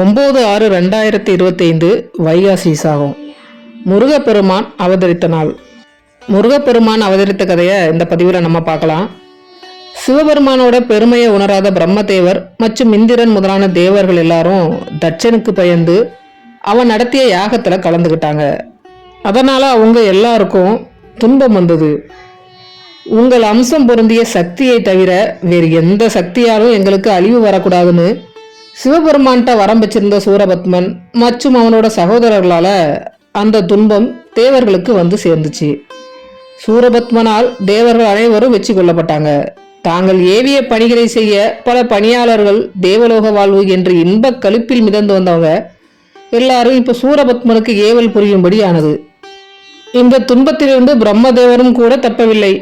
ஒம்பது ஆறு ரெண்டாயிரத்தி இருபத்தைந்து வைகாசி சாகம். முருகப்பெருமான் அவதரித்த நாள். முருகப்பெருமான் அவதரித்த கதையை இந்த பதிவில் நம்ம பார்க்கலாம். சிவபெருமானோட பெருமையை உணராத பிரம்மதேவர் மற்றும் இந்திரன் முதலான தேவர்கள் எல்லாரும் தட்சனுக்கு பயந்து அவன் நடத்திய யாகத்தில் கலந்துக்கிட்டாங்க அதனால் அவங்க எல்லாருக்கும் துன்பம் வந்தது. உங்கள் அம்சம் பொருந்திய சக்தியை தவிர வேறு எந்த சக்தியாலும் எங்களுக்கு அழிவு வரக்கூடாதுன்னு சிவபெருமான்கிட்ட வரம் வச்சிருந்த சூரபத்மன் மற்றும் அவனோட சகோதரர்களால அந்த துன்பம் தேவர்களுக்கு வந்து சேர்ந்துச்சு. சூரபத்மனால் தேவர்கள் அனைவரும் வெற்றி கொள்ளப்பட்டாங்க. தாங்கள் ஏவிய பணிகளை செய்ய பல பணியாளர்கள் தேவலோக வாழ்வு என்று இன்பக் கழுப்பில் மிதந்து வந்தவங்க எல்லாரும் இப்ப சூரபத்மனுக்கு ஏவல் புரியும்படி ஆனது இந்த துன்பத்திலிருந்து பிரம்மதேவரும் கூட தப்பவில்லை.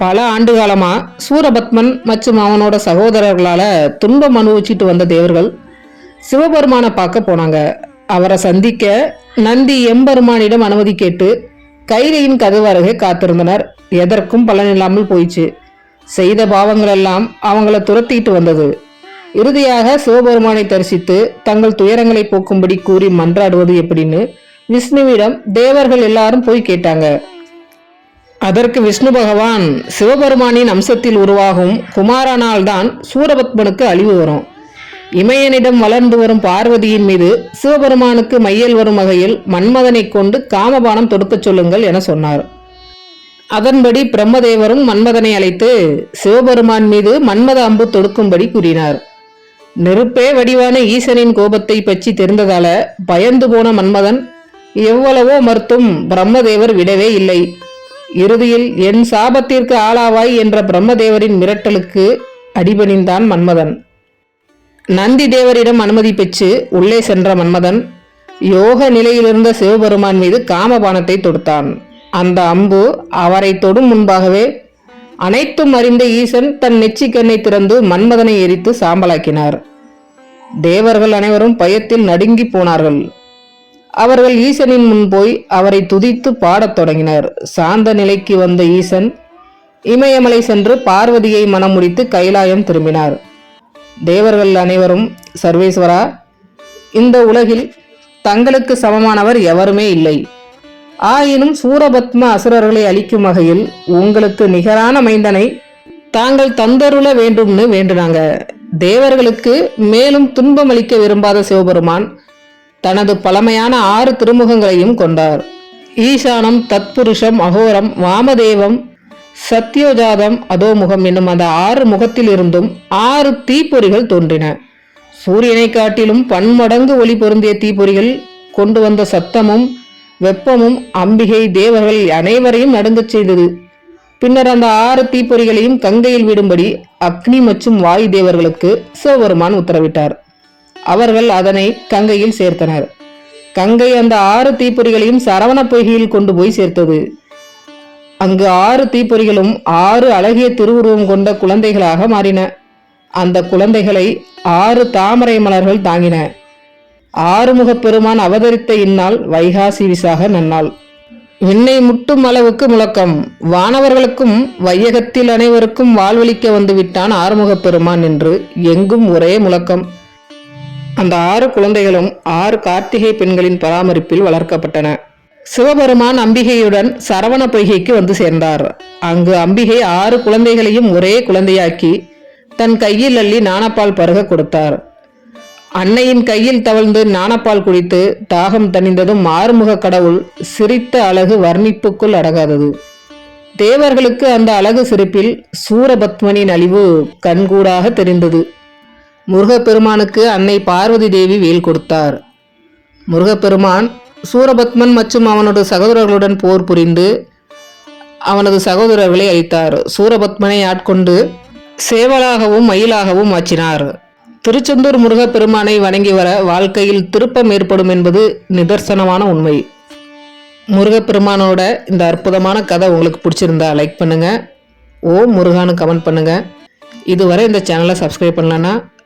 பல ஆண்டு காலமா சூரபத்மன் மற்றும் அவனோட சகோதரர்களால துன்பம் அனுபவிச்சுட்டு வந்த தேவர்கள் சிவபெருமானை பார்க்க போனாங்க. அவரை சந்திக்க நந்தி எம்பெருமானிடம் அனுமதி கேட்டு கைலையின் கதவருகே காத்திருந்தனர். எதற்கும் பலன் இல்லாமல் போயிடுச்சு செய்த பாவங்கள் எல்லாம் அவங்கள துரத்திட்டு வந்தது. இறுதியாக சிவபெருமானை தரிசித்து தங்கள் துயரங்களை போக்கும்படி கூறி மன்றாடுவது எப்படின்னு விஷ்ணுவிடம் தேவர்கள் எல்லாரும் போய் கேட்டாங்க. அதற்கு விஷ்ணு பகவான் சிவபெருமானின் அம்சத்தில் உருவாகும் குமாரனால்தான் சூரபத்மனுக்கு அழிவு வரும். இமயனிடம் வளர்ந்து வரும் பார்வதியின் மீது சிவபெருமானுக்கு மையல் வரும் வகையில் மன்மதனை கொண்டு காமபானம் தொடுக்கச் சொல்லுங்கள் என சொன்னார். அதன்படி பிரம்மதேவரும் மன்மதனை அழைத்து சிவபெருமான் மீது மன்மத அம்பு தொடுக்கும்படி கூறினார். நெருப்பே வடிவான ஈசனின் கோபத்தை பற்றி தெரிந்ததால பயந்து போன மன்மதன் எவ்வளவோ மறுத்தும் பிரம்மதேவர் விடவே இல்லை. இறுதியில் என் சாபத்திற்கு ஆளாவாய் என்ற பிரம்மதேவரின் மிரட்டலுக்கு அடிபணிந்தான் மன்மதன். நந்தி தேவரிடம் அனுமதி பெற்று உள்ளே சென்ற மன்மதன் யோக நிலையிலிருந்த சிவபெருமான் மீது காமபானத்தை தொடுத்தான். அந்த அம்பு அவரை தொடும் முன்பாகவே அனைத்தும் அறிந்த ஈசன் தன் நெச்சிக்கண்ணை திறந்து மன்மதனை எரித்து சாம்பலாக்கினார். தேவர்கள் அனைவரும் பயத்தில் நடுங்கி போனார்கள். அவர்கள் ஈசனின் முன் போய் அவரை துதித்து பாடத் தொடங்கினர். சாந்த நிலைக்கு வந்த ஈசன் இமயமலை சென்று பார்வதியை மனம் முடித்து கைலாயம் திரும்பினார். தேவர்கள் அனைவரும் சர்வேஸ்வரா இந்த உலகில் தங்களுக்கு சமமானவர் எவருமே இல்லை. ஆயினும் சூரபத்ம அசுரர்களை அளிக்கும் வகையில் உங்களுக்கு நிகரான மைந்தனை தாங்கள் தந்தருள வேண்டும்னு வேண்டுனாங்க. தேவர்களுக்கு மேலும் துன்பம் அளிக்க விரும்பாத சிவபெருமான் தனது பழமையான ஆறு திருமுகங்களையும் கொண்டார். ஈசானம் தத்புருஷம் அகோரம் வாமதேவம் சத்யோஜாதம் அதோமுகம் என்னும் அந்த ஆறு முகத்தில் இருந்தும் ஆறு தீப்பொறிகள் தோன்றின. சூரியனை காட்டிலும் பன்மடங்கு ஒளி பொருந்திய தீப்பொறிகள் கொண்டு வந்த சத்தமும் வெப்பமும் அம்பிகை தேவர்கள் அனைவரையும் நடுங்கச் செய்தது. பின்னர் அந்த ஆறு தீப்பொறிகளையும் கங்கையில் விடும்படி அக்னி மற்றும் வாயு தேவர்களுக்கு சிவபெருமான் உத்தரவிட்டார். அவர்கள் அதனை கங்கையில் சேர்த்தனர். கங்கை அந்த ஆறு தீப்பொறிகளையும் சரவண பொய்கையில் கொண்டு போய் சேர்த்தது. அங்கு ஆறு தீப்பொறிகளும் ஆறு அழகிய திருவுருவம் கொண்ட குழந்தைகளாக மாறின. அந்த குழந்தைகளை ஆறு தாமரை மலர்கள் தாங்கின. ஆறுமுகப் பெருமான் அவதரித்த இந்நாள் வைகாசி விசாக நன்னாள். விண்ணை முட்டும் அளவுக்கு முழக்கம். வானவர்களுக்கும் வையகத்தில் அனைவருக்கும் வாழ்வளிக்க வந்து விட்டான் ஆறுமுகப் பெருமான் என்று எங்கும் ஒரே முழக்கம். அந்த ஆறு குழந்தைகளும் ஆறு கார்த்திகை பெண்களின் பராமரிப்பில் வளர்க்கப்பட்டன. சிவபெருமான் அம்பிகையுடன் சரவண பொய்கைக்கு வந்து சேர்ந்தார். அங்கு அம்பிகை ஆறு குழந்தைகளையும் ஒரே குழந்தையாக்கி தன் கையில் அள்ளி நாணப்பால் பருக கொடுத்தார். அன்னையின் கையில் தவழ்ந்து நாணப்பால் குடித்து தாகம் தணிந்ததும் ஆறுமுக கடவுள் சிரித்த அழகு வர்ணிப்புக்குள் அடங்காதது. தேவர்களுக்கு அந்த அழகு சிரிப்பில் சூரபத்மனின் அழிவு கண்கூடாக தெரிந்தது. முருகப்பெருமானுக்கு அன்னை பார்வதி தேவி வேல் கொடுத்தார். முருகப்பெருமான் சூரபத்மன் மற்றும் அவனது சகோதரர்களுடன் போர் புரிந்து அவனது சகோதரர்களை அழித்தார். சூரபத்மனை ஆட்கொண்டு சேவலாகவும் மயிலாகவும் ஆச்சினார் திருச்செந்தூர் முருகப்பெருமானை வணங்கி வர வாழ்க்கையில் திருப்பம் ஏற்படும் என்பது நிதர்சனமான உண்மை. முருகப்பெருமானோட இந்த அற்புதமான கதை உங்களுக்கு பிடிச்சிருந்தா லைக் பண்ணுங்கள் ஓம் முருகான்னு கமெண்ட் பண்ணுங்கள் இதுவரை இந்த சேனலை சப்ஸ்கிரைப் பண்ணலன்னா